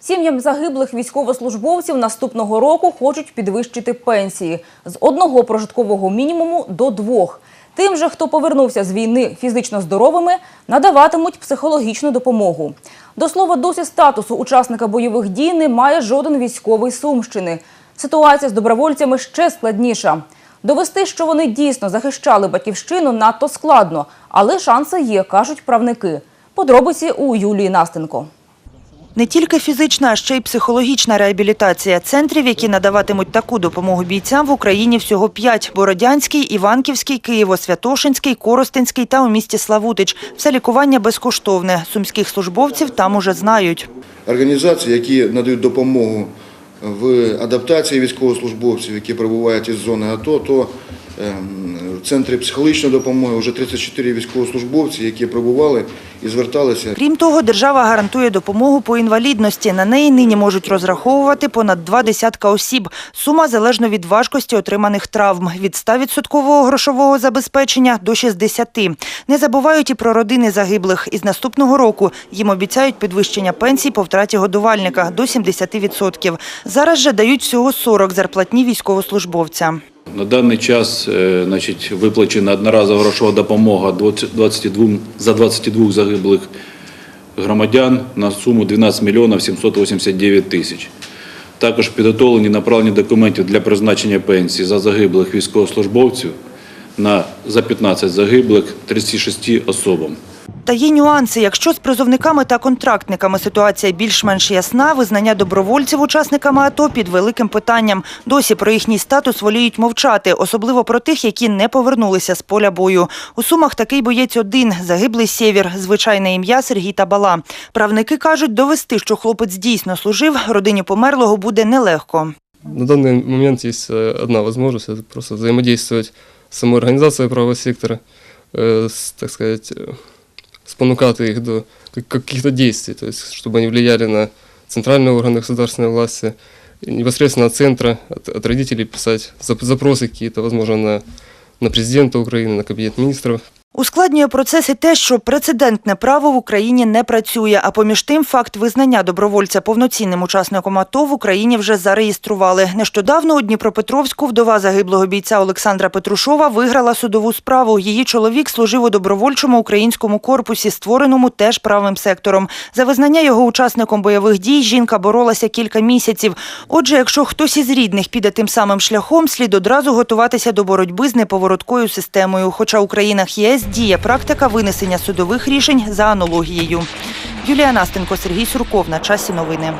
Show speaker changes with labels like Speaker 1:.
Speaker 1: Сім'ям загиблих військовослужбовців наступного року хочуть підвищити пенсії з одного прожиткового мінімуму до двох. Тим же, хто повернувся з війни фізично здоровими, надаватимуть психологічну допомогу. До слова, досі статусу учасника бойових дій не має жоден військовий Сумщини. Ситуація з добровольцями ще складніша. Довести, що вони дійсно захищали батьківщину, надто складно, але шанси є, кажуть правники. Подробиці у Юлії Настенко.
Speaker 2: Не тільки фізична, а ще й психологічна реабілітація. Центрів, які надаватимуть таку допомогу бійцям в Україні всього п'ять – Бородянський, Іванківський, Києво-Святошинський, Коростенський та у місті Славутич. Все лікування безкоштовне. Сумських службовців там уже знають.
Speaker 3: Організації, які надають допомогу в адаптації військовослужбовців, які перебувають із зони АТО, то ем, в центрі психологічної допомоги вже 34 військовослужбовці, які перебували і зверталися.
Speaker 2: Крім того, держава гарантує допомогу по інвалідності. На неї нині можуть розраховувати понад два десятка осіб. Сума залежно від важкості отриманих травм – від 100% грошового забезпечення до 60%. Не забувають і про родини загиблих. Із наступного року їм обіцяють підвищення пенсій по втраті годувальника до 70%. Зараз же дають всього 40 зарплатні військовослужбовця.
Speaker 4: На даний час е, значить, виплачена одноразова грошова допомога 22, за 22 загиблих громадян на суму 12 мільйонів 789 тисяч. Також підготовлені направлені документів для призначення пенсії за загиблих військовослужбовців на, за 15 загиблих 36 особам.
Speaker 2: Та є нюанси. Якщо з призовниками та контрактниками ситуація більш-менш ясна, визнання добровольців учасниками АТО під великим питанням. Досі про їхній статус воліють мовчати, особливо про тих, які не повернулися з поля бою. У Сумах такий боєць один – загиблий Сєвєр, звичайне ім'я Сергій Табала. Правники кажуть, довести, що хлопець дійсно служив, родині померлого буде нелегко.
Speaker 5: На данный момент есть э, одна возможность, это просто взаимодействовать с самой организацией правого сектора, э, с, так сказать, э, спонукать их до как- каких-то действий, то есть чтобы они влияли на центральные органы государственной власти, и непосредственно от центра, от, от родителей писать зап- запросы какие-то, возможно, на, на президента Украины, на кабинет министров,
Speaker 2: Ускладнює процес і те, що прецедентне право в Україні не працює, а поміж тим факт визнання добровольця повноцінним учасником АТО в Україні вже зареєстрували. Нещодавно у Дніпропетровську вдова загиблого бійця Олександра Петрушова виграла судову справу. Її чоловік служив у добровольчому українському корпусі, створеному теж правим сектором. За визнання його учасником бойових дій жінка боролася кілька місяців. Отже, якщо хтось із рідних піде тим самим шляхом, слід одразу готуватися до боротьби з неповороткою системою. Хоча у країнах ЄС діє практика винесення судових рішень за аналогією. Юлія Настенко, Сергій Сурков. На часі новини.